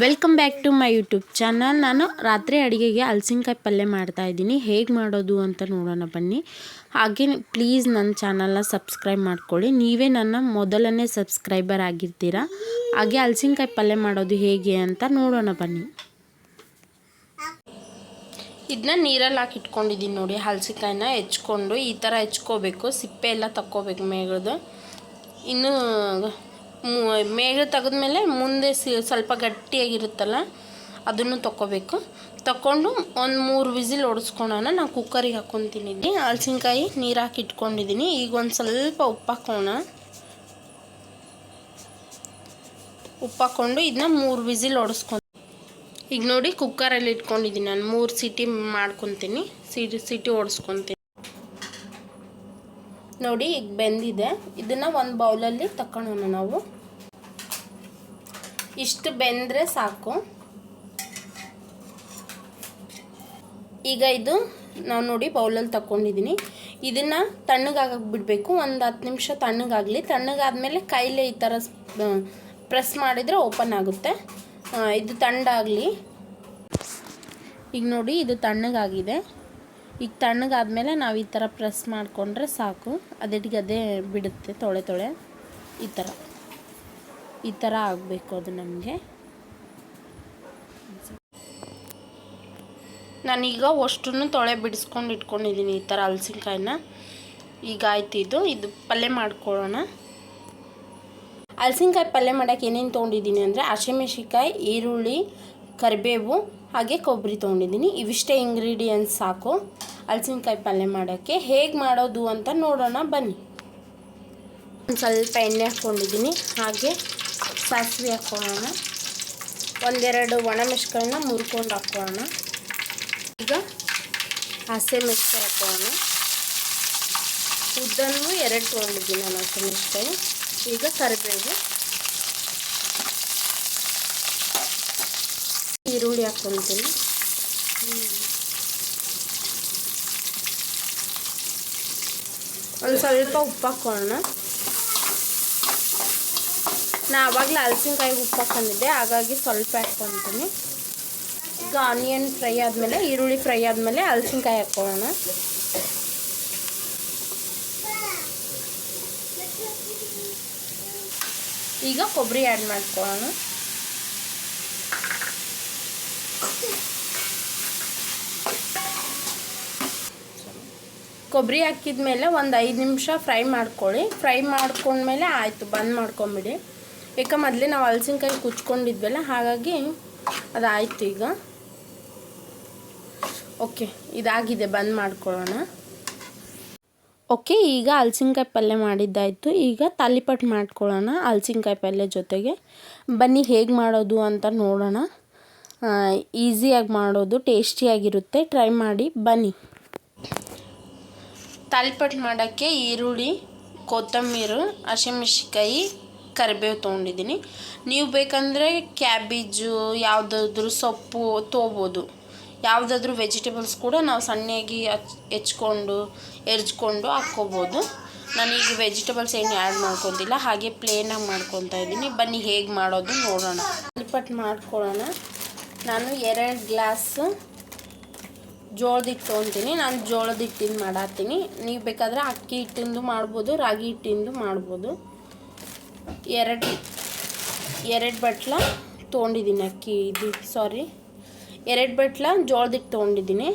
Welcome back to my YouTube channel ನಾನು ರಾತ್ರಿ ಅಡುಗೆಗೆ ಹಲಸಿನ್ಕಾಯಿ ಪಲ್ಯ ಮಾಡ್ತಾ ಇದ್ದೀನಿ. ಹೇಗೆ ಮಾಡೋದು ಅಂತ ನೋಡೋಣ ಬನ್ನಿ. ಹಾಗೆ ಪ್ಲೀಸ್ ನನ್ನ ಚಾನಲ್ನ ಸಬ್ಸ್ಕ್ರೈಬ್ ಮಾಡ್ಕೊಳ್ಳಿ. ನೀವೇ ನನ್ನ ಮೊದಲನೇ ಸಬ್ಸ್ಕ್ರೈಬರ್ ಆಗಿರ್ತೀರಾ. ಹಾಗೆ ಹಲಸಿನ್ಕಾಯಿ ಪಲ್ಯ ಮಾಡೋದು ಹೇಗೆ ಅಂತ ನೋಡೋಣ ಬನ್ನಿ. ಇದನ್ನ ನೀರಲ್ಲಿ ಹಾಕಿ ಇಟ್ಕೊಂಡಿದ್ದೀನಿ ನೋಡಿ. ಹಲಸಿಕಾಯಿನ ಹೆಚ್ಕೊಂಡು ಈ ಥರ ಹೆಚ್ಕೋಬೇಕು. ಸಿಪ್ಪೆ ಎಲ್ಲ ತಕ್ಕೋಬೇಕು ಮೇಗದು ಇನ್ನು ಮು- ಮೇಗಳು ತೆಗೆದ್ಮೇಲೆ ಮುಂದೆ ಸಿ ಸ್ವಲ್ಪ ಗಟ್ಟಿಯಾಗಿರುತ್ತಲ್ಲ, ಅದನ್ನು ತಗೋಬೇಕು ತಗೊಂಡು ಒಂದು ಮೂರು ವಿಸಿಲ್ ಹೊಡೆಸ್ಕೊಳೋಣ ನಾನು ಕುಕ್ಕರಿಗೆ ಹಾಕ್ಕೊತಿನಿದ್ದೀನಿ ಹಲಸಿನ್ಕಾಯಿ ನೀರು ಹಾಕಿ ಇಟ್ಕೊಂಡಿದ್ದೀನಿ ಈಗ ಒಂದು ಸ್ವಲ್ಪ ಉಪ್ಪು ಹಾಕೋಣ. ಉಪ್ಪು ಹಾಕ್ಕೊಂಡು ಇದನ್ನ ಮೂರು ವಿಸಿಲ್ ಹೊಡೆಸ್ಕೊಂಡು ಈಗ ನೋಡಿ ಕುಕ್ಕರಲ್ಲಿ ಇಟ್ಕೊಂಡಿದ್ದೀನಿ ನಾನು ಮೂರು ಸೀಟಿ ಮಾಡ್ಕೊತೀನಿ. ಸೀಟಿ ಸೀಟಿ ಓಡಿಸ್ಕೊತೀನಿ ನೋಡಿ, ಈಗ ಬೆಂದಿದೆ. ಇದನ್ನು ಒಂದು ಬೌಲಲ್ಲಿ ತಗೊಳೋಣ ನಾವು. ಇಷ್ಟು ಬೆಂದರೆ ಸಾಕು. ಈಗ ಇದು ನಾವು ನೋಡಿ ಬೌಲಲ್ಲಿ ತಗೊಂಡಿದ್ದೀನಿ ಇದನ್ನು ತಣ್ಣಗಾಗಕ್ಕೆ ಬಿಡಬೇಕು. ಒಂದು ಹತ್ತು ನಿಮಿಷ ತಣ್ಣಗಾಗಲಿ ತಣ್ಣಗಾದಮೇಲೆ ಕೈಲೇ ಈ ಥರ ಪ್ರೆಸ್ ಮಾಡಿದರೆ ಓಪನ್ ಆಗುತ್ತೆ. ಇದು ತಣ್ಣಗಾಗಲಿ ಈಗ ನೋಡಿ, ಇದು ತಣ್ಣಗಾಗಿದೆ ಈಗ ತಣ್ಣಗಾದ್ಮೇಲೆ ನಾವು ಈ ಥರ ಪ್ರೆಸ್ ಮಾಡಿಕೊಂಡ್ರೆ ಸಾಕು. ಅದಿಟ್ಟಿಗೆ ಅದೇ ಬಿಡುತ್ತೆ ತೊಳೆ ತೊಳೆ. ಈ ಥರ. ಈ ಥರ ಆಗಬೇಕು ಅದು ನಮಗೆ. ನಾನೀಗ ಅಷ್ಟು ತೊಳೆ ಬಿಡಿಸ್ಕೊಂಡು ಇಟ್ಕೊಂಡಿದ್ದೀನಿ ಈ ಥರ ಹಲಸಿನ್ಕಾಯಿನ. ಈಗ ಆಯ್ತು ಇದು. ಇದು ಪಲ್ಯ ಮಾಡ್ಕೊಳ್ಳೋಣ. ಹಲಸಿನ್ಕಾಯಿ ಪಲ್ಯ ಮಾಡೋಕ್ಕೆ ಏನೇನು ತೊಗೊಂಡಿದ್ದೀನಿ ಅಂದರೆ ಹಸಿಮೆಣ್ಸಿನ್ಕಾಯಿ, ಈರುಳ್ಳಿ, ಕರಿಬೇವು ಹಾಗೆ ಕೊಬ್ಬರಿ ತೊಗೊಂಡಿದ್ದೀನಿ. ಇವಿಷ್ಟೇ ಇಂಗ್ರೀಡಿಯೆಂಟ್ಸ್ ಸಾಕು. ಹಲಸಿನ್ಕಾಯಿ ಪಲ್ಯ ಮಾಡೋಕ್ಕೆ ಹೇಗೆ ಮಾಡೋದು ಅಂತ ನೋಡೋಣ, ಬನ್ನಿ. ಒಂದು ಸ್ವಲ್ಪ ಎಣ್ಣೆ ಹಾಕ್ಕೊಂಡಿದ್ದೀನಿ, ಹಾಗೆ ಸಾಸಿವೆ ಹಾಕ್ಕೊಳ್ಳೋಣ. ಒಂದೆರಡು ಒಣಮೆಣ್ಸ್ಕಾಯಿನ ಮುರ್ಕೊಂಡು ಹಾಕ್ಕೊಳ್ಳೋಣ. ಈಗ ಹಸಿಮೆಣ್ಸಿನ್ಕಾಯಿ ಹಾಕ್ಕೊಳ್ಳೋಣ. ಉದ್ದನ್ನು ಎರಡು ತೊಗೊಂಡಿದ್ದೀನಿ ನಾನು ಹಸಿಮೆಣ್ಸಿನ್ಕಾಯಿ ಈಗ ಕರಿಬೇವು ಈರುಳ್ಳಿ ಹಾಕ್ಕೊಳ್ತೀನಿ ಒಂದು ಸ್ವಲ್ಪ ಉಪ್ಪು ಹಾಕೋಣ ನಾ ಆವಾಗಲೇ ಹಲಸಿನಕಾಯಿ ಉಪ್ಪು ಹಾಕ್ಕೊಂಡಿದ್ದೆ, ಹಾಗಾಗಿ ಸ್ವಲ್ಪ ಹಾಕ್ಕೊತೀನಿ. ಈಗ ಆನಿಯನ್ ಫ್ರೈ ಆದಮೇಲೆ, ಈರುಳ್ಳಿ ಫ್ರೈ ಆದಮೇಲೆ ಹಲಸಿನಕಾಯಿ ಹಾಕ್ಕೊಳ್ಳೋಣ. ಈಗ ಕೊಬ್ಬರಿ ಆ್ಯಡ್ ಮಾಡ್ಕೊಳ್ಳೋಣ. ಕೊಬ್ಬರಿ ಹಾಕಿದ್ಮೇಲೆ ಒಂದು ಐದು ನಿಮಿಷ ಫ್ರೈ ಮಾಡ್ಕೊಳ್ಳಿ. ಫ್ರೈ ಮಾಡ್ಕೊಂಡ್ಮೇಲೆ ಆಯಿತು, ಬಂದ್ ಮಾಡ್ಕೊಂಬಿಡಿ. ಯಾಕೆ ಮೊದಲೇ ನಾವು ಹಲಸಿನ್ಕಾಯಿ ಕುಚ್ಕೊಂಡಿದ್ವಲ್ಲ, ಹಾಗಾಗಿ ಅದಾಯಿತು ಈಗ. ಓಕೆ, ಇದಾಗಿದೆ, ಬಂದ್ ಮಾಡ್ಕೊಳ್ಳೋಣ. ಓಕೆ, ಈಗ ಹಲಸಿನ್ಕಾಯಿ ಪಲ್ಯ ಮಾಡಿದ್ದಾಯಿತು. ಈಗ ತಾಲಿಪಟ್ಟು ಮಾಡ್ಕೊಳ್ಳೋಣ ಹಲಸಿನ್ಕಾಯಿ ಪಲ್ಯ ಜೊತೆಗೆ. ಬನ್ನಿ, ಹೇಗೆ ಮಾಡೋದು ಅಂತ ನೋಡೋಣ. ಈಸಿಯಾಗಿ ಮಾಡೋದು, ಟೇಸ್ಟಿಯಾಗಿರುತ್ತೆ. ಟ್ರೈ ಮಾಡಿ, ಬನ್ನಿ. ತಾಲಿಪಟ್ಟು ಮಾಡೋಕ್ಕೆ ಈರುಳ್ಳಿ, ಕೊತ್ತಂಬರಿ, ಹಸಿಮೆಣ್ಸಿನ್ಕಾಯಿ, ಕರಿಬೇವು ತೊಗೊಂಡಿದ್ದೀನಿ. ನೀವು ಬೇಕಂದರೆ ಕ್ಯಾಬೇಜು, ಯಾವುದಾದ್ರೂ ಸೊಪ್ಪು ತೊಗೋಬೋದು. ಯಾವುದಾದ್ರೂ ವೆಜಿಟೇಬಲ್ಸ್ ಕೂಡ ನಾವು ಸಣ್ಣಗೆ ಹಚ್, ಹೆಚ್ಕೊಂಡು ಎರ್ಜ್ಕೊಂಡು ಹಾಕ್ಕೋಬೋದು. ನಾನೀಗ ವೆಜಿಟೇಬಲ್ಸ್ ಏನು ಆ್ಯಡ್ ಮಾಡ್ಕೊತಿಲ್ಲ, ಹಾಗೆ ಪ್ಲೇನಾಗಿ ಮಾಡ್ಕೊತಾ ಇದ್ದೀನಿ. ಬನ್ನಿ ಹೇಗೆ ಮಾಡೋದು ನೋಡೋಣ. ತಾಲಿಪಟ್ಟು ಮಾಡ್ಕೊಳ್ಳೋಣ. ನಾನು ಎರಡು ಗ್ಲಾಸು ಜೋಳದ ಹಿಟ್ಟು ತೊಗೊತೀನಿ. ನಾನು ಜೋಳದ ಹಿಟ್ಟಿಂದು ಮಾಡತ್ತೀನಿ ನೀವು ಬೇಕಾದರೆ ಅಕ್ಕಿ ಹಿಟ್ಟಿಂದು ಮಾಡ್ಬೋದು, ರಾಗಿ ಹಿಟ್ಟಿಂದು ಮಾಡ್ಬೋದು. ಎರಡು ಎರಡು ಬಟ್ಲ ತೊಗೊಂಡಿದ್ದೀನಿ ಅಕ್ಕಿ ಇದು ಸಾರಿ ಎರಡು ಬಟ್ಲ ಜೋಳದ ಹಿಟ್ಟು ತೊಗೊಂಡಿದ್ದೀನಿ.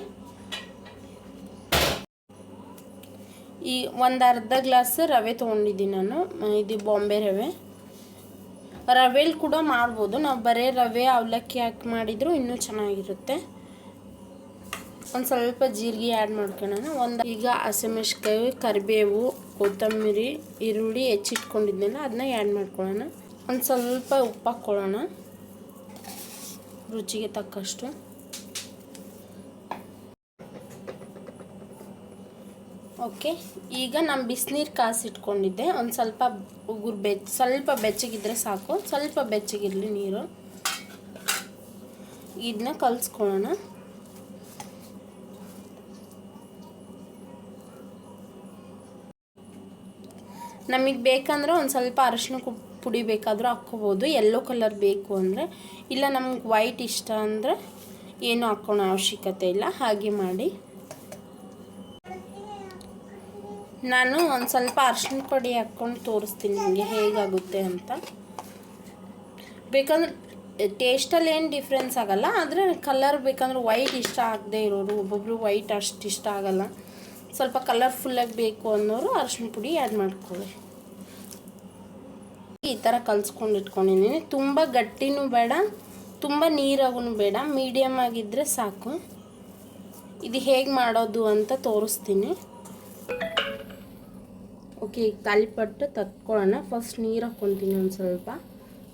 ಈ ಒಂದು ಅರ್ಧ ಗ್ಲಾಸ್ ರವೆ ತೊಗೊಂಡಿದ್ದೀನಿ ನಾನು. ಇದು ಬಾಂಬೆ ರವೆ. ರವೆಲಿ ಕೂಡ ಮಾಡ್ಬೋದು. ನಾವು ಬರೀ ರವೆ ಅವಲಕ್ಕಿ ಹಾಕಿ ಮಾಡಿದರೂ ಇನ್ನೂ ಚೆನ್ನಾಗಿರುತ್ತೆ. ಒಂದು ಸ್ವಲ್ಪ ಜೀರಿಗೆ ಆ್ಯಡ್ ಮಾಡ್ಕೊಳ್ಳೋಣ ಒಂದು ಈಗ ಹಸಿಮೆಣ್ಸಿಕಾಯಿ ಕರಿಬೇವು, ಕೊತ್ತಂಬರಿ, ಈರುಳ್ಳಿ ಹೆಚ್ಚಿಟ್ಕೊಂಡಿದ್ದೆಲ್ಲ ಅದನ್ನ ಆ್ಯಡ್ ಮಾಡ್ಕೊಳ್ಳೋಣ ಒಂದು ಸ್ವಲ್ಪ ಉಪ್ಪು ಹಾಕ್ಕೊಳ್ಳೋಣ ರುಚಿಗೆ ತಕ್ಕಷ್ಟು. ಓಕೆ ಈಗ ನಮ್ಮ ಬಿಸಿನೀರು ಕಾಸಿಟ್ಕೊಂಡಿದ್ದೆ ಒಂದು ಸ್ವಲ್ಪ ಉಗುರು ಬೆಚ್ಚ ಸ್ವಲ್ಪ ಬೆಚ್ಚಗಿದ್ರೆ ಸಾಕು. ಸ್ವಲ್ಪ ಬೆಚ್ಚಗಿರಲಿ ನೀರು. ಇದನ್ನ ಕಲಿಸ್ಕೊಳ್ಳೋಣ ನಮಗೆ ಬೇಕಂದ್ರೆ ಒಂದು ಸ್ವಲ್ಪ ಅರಶಿನ ಪುಡಿ ಬೇಕಾದರೂ ಹಾಕ್ಕೋಬೋದು. ಯೆಲ್ಲೋ ಕಲರ್ ಬೇಕು ಅಂದರೆ, ಇಲ್ಲ ನಮ್ಗೆ ವೈಟ್ ಇಷ್ಟ ಅಂದರೆ ಏನು ಹಾಕ್ಕೊಳೋ ಅವಶ್ಯಕತೆ ಇಲ್ಲ. ಹಾಗೆ ಮಾಡಿ. ನಾನು ಒಂದು ಸ್ವಲ್ಪ ಅರ್ಶಿನ ಪುಡಿ ಹಾಕ್ಕೊಂಡು ತೋರಿಸ್ತೀನಿ ನಿಮಗೆ ಹೇಗಾಗುತ್ತೆ ಅಂತ. ಬೇಕಂದ್ರೆ ಟೇಸ್ಟಲ್ಲಿ ಏನು ಡಿಫ್ರೆನ್ಸ್ ಆಗಲ್ಲ, ಆದರೆ ಕಲರ್ ಬೇಕಂದ್ರೆ ವೈಟ್ ಇಷ್ಟ ಆಗದೆ ಇರೋರು ಒಬ್ಬೊಬ್ಬರು ವೈಟ್ ಅಷ್ಟು ಇಷ್ಟ ಆಗಲ್ಲ. ಸ್ವಲ್ಪ ಕಲರ್ಫುಲ್ಲಾಗಿ ಬೇಕು ಅನ್ನೋರು ಅರಶಿನ ಪುಡಿ ಆ್ಯಡ್ ಮಾಡ್ಕೊಳ್ಳಿ. ಈ ಥರ ಕಲಿಸ್ಕೊಂಡು ಇಟ್ಕೊಂಡಿದ್ದೀನಿ. ತುಂಬ ಗಟ್ಟಿನೂ ಬೇಡ, ತುಂಬ ನೀರಾಗೂ ಬೇಡ ಮೀಡಿಯಮ್ ಆಗಿದ್ದರೆ ಸಾಕು. ಇದು ಹೇಗೆ ಮಾಡೋದು ಅಂತ ತೋರಿಸ್ತೀನಿ. ಓಕೆ ಈಗ ತಾಲಿಪಟ್ಟು ತತ್ಕೊಳ್ಳೋಣ. ಫಸ್ಟ್ ನೀರು ಹಾಕ್ಕೊತೀನಿ ಒಂದು ಸ್ವಲ್ಪ.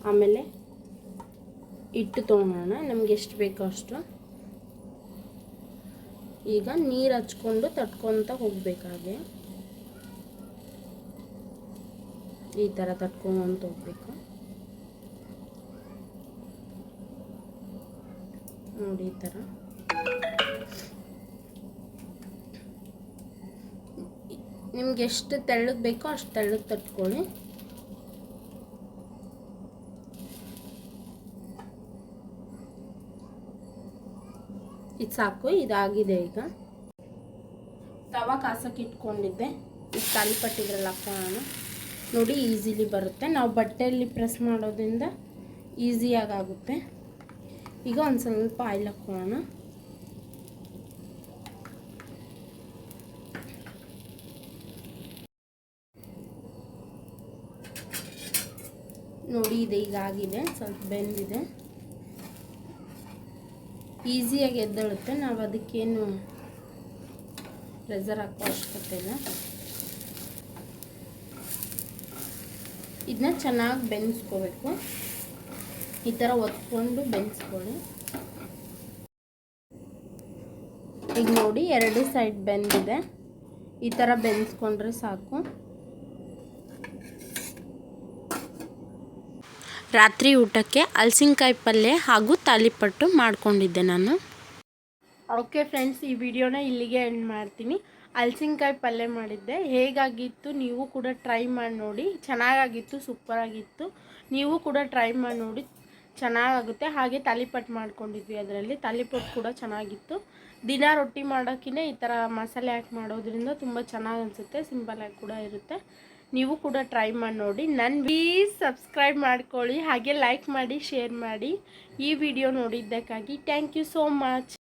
ಆಮೇಲೆ ಹಿಟ್ಟು ತೊಗೊಳೋಣ ನಮ್ಗೆ ಎಷ್ಟು ಬೇಕೋ ಅಷ್ಟು. ಈಗ ನೀರು ಹಚ್ಕೊಂಡು ತಟ್ಕೊತ ಹೋಗ್ಬೇಕಾಗೆ. ಈ ಥರ ತಟ್ಕೊಂತ ಹೋಗ್ಬೇಕು. ನೋಡಿ ಈ ಥರ ನಿಮ್ಗೆ ಎಷ್ಟು ತೆಳ್ಳಗೆ ಬೇಕೋ ಅಷ್ಟು ತೆಳ್ಳಗೆ ತಟ್ಕೊಳ್ಳಿ. ಇದು ಸಾಕು ಇದಾಗಿದೆ ಈಗ. ತವಾ ಕಾಸಕ್ಕೆ ಇಟ್ಕೊಂಡಿದ್ದೆ ಈಗ ತಾಲಿಪಟ್ಟಿದ್ರಲ್ಲಿ ಹಾಕೋಣ ನೋಡಿ, ಈಸಿಲಿ ಬರುತ್ತೆ. ನಾವು ಬಟ್ಟೆಯಲ್ಲಿ ಪ್ರೆಸ್ ಮಾಡೋದ್ರಿಂದ ಈಸಿಯಾಗಿ ಆಗುತ್ತೆ ಈಗ ಒಂದು ಸ್ವಲ್ಪ ಆಯಿಲ್ ಹಾಕೋಣ. ನೋಡಿ, ಇದೆ, ಈಗ ಆಗಿದೆ. ಸ್ವಲ್ಪ ಬೆಂದಿದೆ. ಈಸಿಯಾಗಿ ಎದ್ದೇಳುತ್ತೆ. ನಾವು ಅದಕ್ಕೇನು ಪ್ರೆಸರ್ ಹಾಕೋ ಅವಶ್ಯಕತೆ ಇಲ್ಲ. ಇದನ್ನ ಚೆನ್ನಾಗಿ ಬೆನ್ಸ್ಕೋಬೇಕು. ಈ ಥರ ಒತ್ಕೊಂಡು ಬೆನ್ಸ್ಕೊಳ್ಳಿ. ಈಗ ನೋಡಿ, ಎರಡು ಸೈಡ್ ಬೆಂದಿದೆ ಈ ಥರ ಬೆನ್ಸ್ಕೊಂಡ್ರೆ ಸಾಕು. ರಾತ್ರಿ ಊಟಕ್ಕೆ ಹಲಸಿನ್ಕಾಯಿ ಪಲ್ಯ ಹಾಗೂ ತಾಲಿಪಟ್ಟು ಮಾಡಿಕೊಂಡಿದ್ದೆ ನಾನು. ಓಕೆ ಫ್ರೆಂಡ್ಸ್ ಈ ವಿಡಿಯೋನ ಇಲ್ಲಿಗೆ ಎಂಡ್ ಮಾಡ್ತೀನಿ. ಹಲಸಿನ್ಕಾಯಿ ಪಲ್ಯ ಮಾಡಿದ್ದೆ. ಹೇಗಾಗಿತ್ತು ನೀವು ಕೂಡ ಟ್ರೈ ಮಾಡಿ ನೋಡಿ. ಚೆನ್ನಾಗಾಗಿತ್ತು ಸೂಪರಾಗಿತ್ತು ನೀವು ಕೂಡ ಟ್ರೈ ಮಾಡಿ ನೋಡಿ. ಚೆನ್ನಾಗಾಗುತ್ತೆ. ಹಾಗೆ ತಾಲಿಪಟ್ಟು ಮಾಡ್ಕೊಂಡಿದ್ವಿ ಅದರಲ್ಲಿ. ತಾಲಿಪಟ್ಟು ಕೂಡ ಚೆನ್ನಾಗಿತ್ತು. ದಿನ ರೊಟ್ಟಿ ಮಾಡೋಕ್ಕಿಂತ ಈ ಥರ ಮಸಾಲೆ ಹಾಕಿ ಮಾಡೋದ್ರಿಂದ ತುಂಬ ಚೆನ್ನಾಗಿ ಅನಿಸುತ್ತೆ ಸಿಂಪಲಾಗಿ ಕೂಡ ಇರುತ್ತೆ. ನೀವು ಕೂಡ ಟ್ರೈ ಮಾಡಿ ನೋಡಿ. ನನ್ನ ಪ್ಲೀಸ್ ಸಬ್ಸ್ಕ್ರೈಬ್ ಮಾಡ್ಕೊಳ್ಳಿ, ಹಾಗೆ ಲೈಕ್ ಮಾಡಿ ಶೇರ್ ಮಾಡಿ. ಈ ವಿಡಿಯೋ ನೋಡಿದ್ದಕ್ಕಾಗಿ ಥ್ಯಾಂಕ್ ಯು ಸೋ ಮಚ್